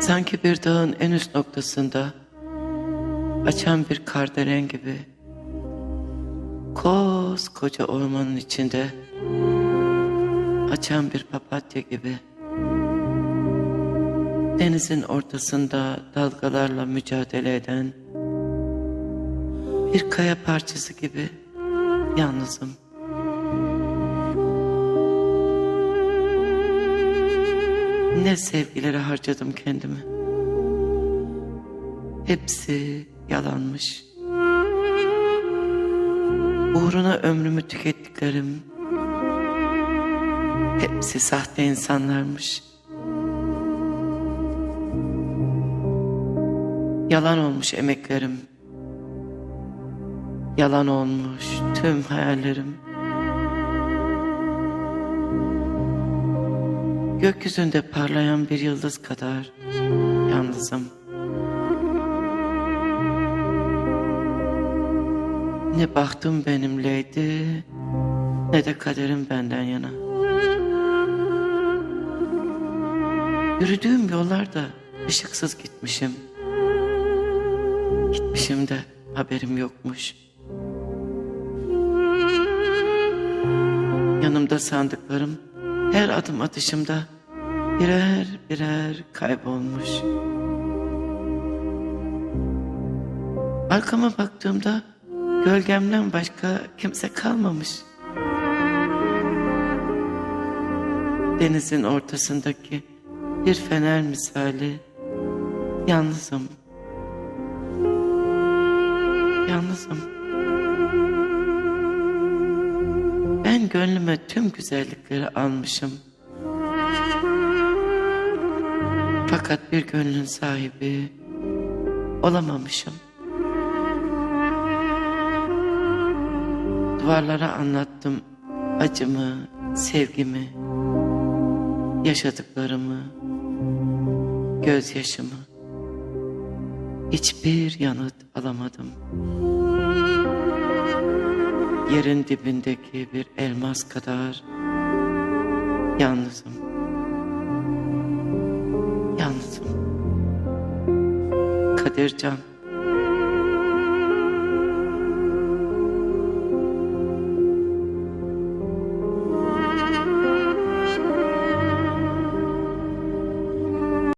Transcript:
Sanki bir dağın en üst noktasında açan bir kardelen gibi koskoca ormanın içinde açan bir papatya gibi denizin ortasında dalgalarla mücadele eden bir kaya parçası gibi yalnızım. Ne sevgilere harcadım kendimi. Hepsi yalanmış. Uğruna ömrümü tükettiklerim hepsi sahte insanlarmış. Yalan olmuş emeklerim. Yalan olmuş tüm hayallerim. Gökyüzünde parlayan bir yıldız kadar yalnızım. Ne bahtım benimleydi ne de kaderim benden yana. Yürüdüğüm yollarda ışıksız gitmişim. Gitmişim de haberim yokmuş. Yanımda sandıklarım her adım atışımda birer birer kaybolmuş. Arkama baktığımda gölgemden başka kimse kalmamış. Denizin ortasındaki bir fener misali yalnızım. Yalnızım. Ben gönlüme tüm güzellikleri almışım. Fakat bir gönlün sahibi olamamışım. Duvarlara anlattım acımı, sevgimi, yaşadıklarımı, gözyaşımı. Hiçbir yanıt alamadım. Yerin dibindeki bir elmas kadar yalnızım. Yalnızım. Kadircan.